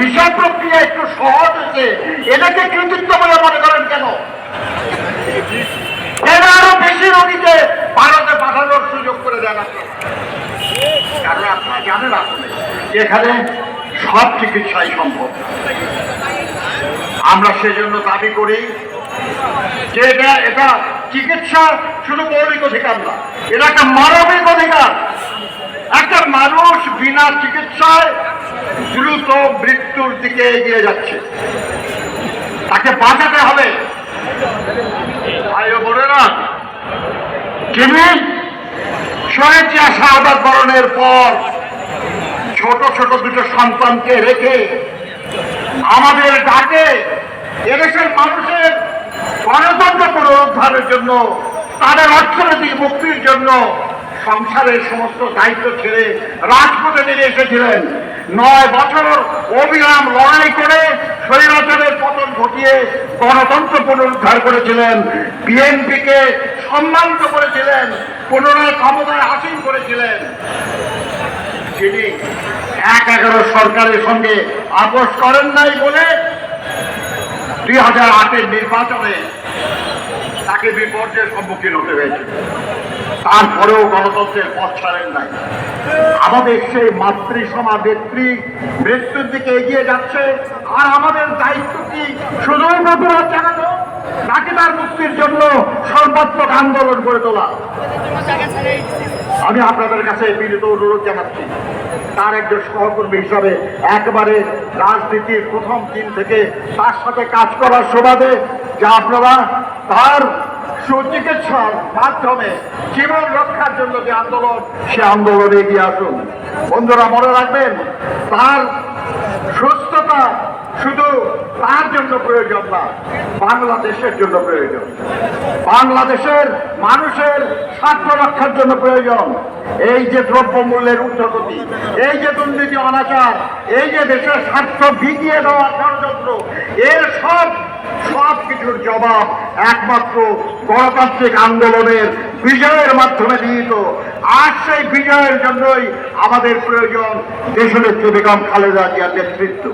হিসাব প্রক্রিয়া একটু সহজ হয়েছে এটাকে কৃতিত্ব বলে মনে করেন কেন? এরা আরও বেশি রোগীকে ভারতে পাঠানোর সুযোগ করে দেন আপনারা। জানেন আসলে এখানে সব চিকিৎসাই সম্ভব। আমরা সেজন্য দাবি করি যে এটা এটা চিকিৎসা শুধু মৌলিক অধিকার না এটা একটা মানবিক অধিকার দিকে এগিয়ে যাচ্ছে। তাকে বাঁচাতে হবে। ভাই বোনেরা যিনি স্বেচ্ছা শাহাদাত বরণের পর ছোট ছোট দুটো সন্তানকে রেখে আমাদের ডাকে এদেশের মানুষের গণতন্ত্র পুনরুদ্ধারের জন্য, তাদের অর্থনৈতিক মুক্তির জন্য সংসারের সমস্ত দায়িত্ব ছেড়ে রাজপথে নেমে এসেছিলেন। নয় বছর অবিরাম লড়াই করে স্বৈরাচারের পতন ঘটিয়ে গণতন্ত্র পুনরুদ্ধার করেছিলেন। বিএনপিকে সম্মানিত করেছিলেন, পুনরায় ক্ষমতায় আসীন করেছিলেন। তিনি এক এগারো সরকারের সঙ্গে আপোষ করেন নাই বলে দুই হাজার আটের নির্বাচনে তাকে বিপর্যয়ের সম্মুখীন হতে হয়েছে। তারপরেও গণতন্ত্রের পথ ছাড়েন নাই। আমাদের সেই মাতৃ সমাবেত্রী মৃত্যুর দিকে এগিয়ে যাচ্ছে, আর আমাদের দায়িত্ব কি শুধুই প্রতিবাদ জানানো নাকি তার মুক্তির জন্য সর্বাত্মক আন্দোলন করে তোলা? আমি আপনাদের কাছে বিনীত অনুরোধ জানাচ্ছি, তার একজন সহকর্মী হিসাবে একবারে রাজনীতির প্রথম দিন থেকে তার সাথে কাজ করার সুবাদে যা আপনারা তার সুচিকিৎসার মাধ্যমে জীবন রক্ষার জন্য যে আন্দোলন, সে আন্দোলনে এগিয়ে আসুন। বন্ধুরা, মনে রাখবেন, তার সুস্থতা শুধু তার জন্য প্রয়োজন না, বাংলাদেশের জন্য প্রয়োজন। বাংলাদেশের মানুষের স্বার্থ রক্ষার জন্য প্রয়োজন। এই যে দ্রব্যমূল্যের ঊর্ধ্বগতি এই যে দুর্নীতি, অনাচার, এই যে দেশের স্বার্থ বিকিয়ে দেওয়ার ষড়যন্ত্র, এর সব কিছুর জবাব একমাত্র গণতান্ত্রিক আন্দোলনের বিজয়ের মাধ্যমে নিহিত আর সেই বিজয়ের জন্যই আমাদের প্রয়োজন দেশনেত্রী বেগম খালেদা জিয়ার নেতৃত্ব।